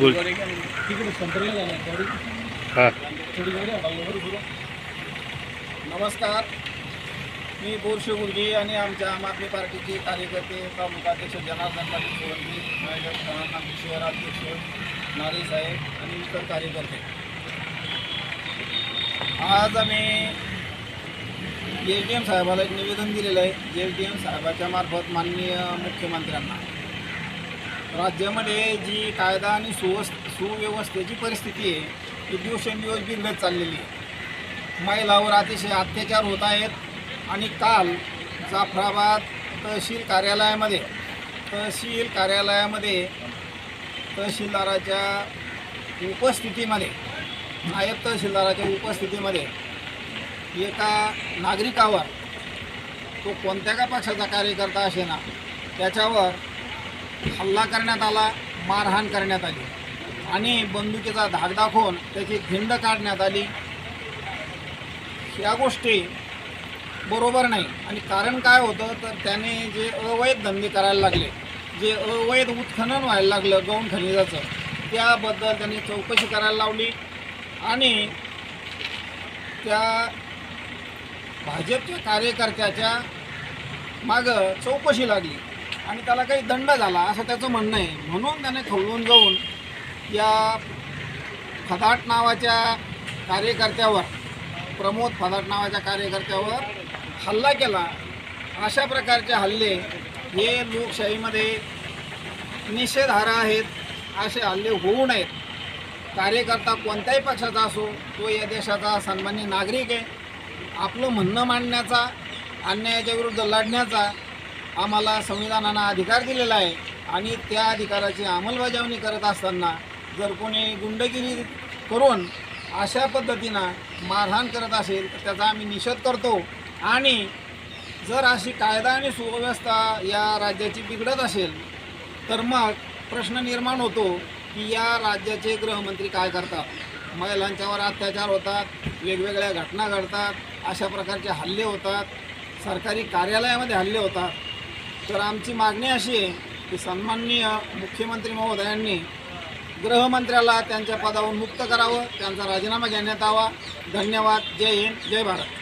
बोल. हां. नमस्कार. मी बोरशे गुरुजी आणि आमच्या आम आदमी पार्टीचे कार्यकर्ते प्रमुखाध्यक्ष जनार्दन पाटील सोळंकी नागरिक शहराध्यक्ष नारी साहेब आणि इतर कार्यकर्ते. आज आम्ही एस डी एम साहेबाला एक निवेदन दिलेलं आहे. एस डी एम साहेबाच्या मार्फत माननीय मुख्यमंत्र्यांना. राज्यामध्ये जी कायदा आणि सुवस् सुव्यवस्थेची परिस्थिती आहे ती दिवसेंदिवस बिघडत चाललेली आहे. महिलावर अतिशय अत्याचार होत आहेत आणि काल जाफराबाद तहसील कार्यालयामध्ये तहसील कार्यालयामध्ये तहसीलदाराच्या उपस्थितीमध्ये नायब तहसीलदाराच्या उपस्थितीमध्ये एका नागरिकावर तो कोणत्या का पक्षाचा कार्यकर्ता असे ना त्याच्यावर हल्ला करण्यात आला मारहाण करण्यात आली. आणि बंदुकीचा धाक दाखवून त्याची धिंड काढण्यात आली. या गोष्टी बरोबर नाही. आणि कारण काय होतं तर त्याने जे अवैध धंदे करायला लागले जे अवैध उत्खनन व्हायला लागलं गौण खनिजाचं त्याबद्दल त्यांनी चौकशी करायला लावली. आणि त्या भाजपच्या कार्यकर्त्याच्या मागं चौकशी लागली. आणि त्याला काही दंड झाला असं त्याचं म्हणणं आहे. म्हणून त्याने खवळून जाऊन या फदाट नावाच्या कार्यकर्त्यावर प्रमोद फदाट नावाच्या कार्यकर्त्यावर हल्ला केला. अशा प्रकारचे हल्ले हे लोकशाहीमध्ये निषेधार्ह आहेत असे हल्ले होऊ नयेत. कार्यकर्ता कोणत्याही पक्षाचा असो तो या देशाचा सन्मान्य नागरिक आहे. आपलं म्हणणं मांडण्याचा अन्यायाच्या विरुद्ध लढण्याचा आम्हाला संविधानानं अधिकार दिलेला आहे आणि त्या अधिकाराची अंमलबजावणी करत असताना जर कोणी गुंडगिरी करून अशा पद्धतीनं मारहाण करत असेल तर त्याचा आम्ही निषेध करतो. आणि जर अशी कायदा आणि सुव्यवस्था या राज्याची बिघडत असेल तर मग प्रश्न निर्माण होतो की या राज्याचे गृहमंत्री काय करतात? महिलांच्यावर अत्याचार होतात वेगवेगळ्या घटना घडतात अशा प्रकारचे हल्ले होतात सरकारी कार्यालयामध्ये हल्ले होतात. तर आमची मागणी अशी आहे की सन्माननीय मुख्यमंत्री महोदयांनी गृहमंत्र्याला त्यांच्या पदावरून मुक्त करावं त्यांचा राजीनामा घेण्यात यावा. धन्यवाद. जय हिंद. जय भारत.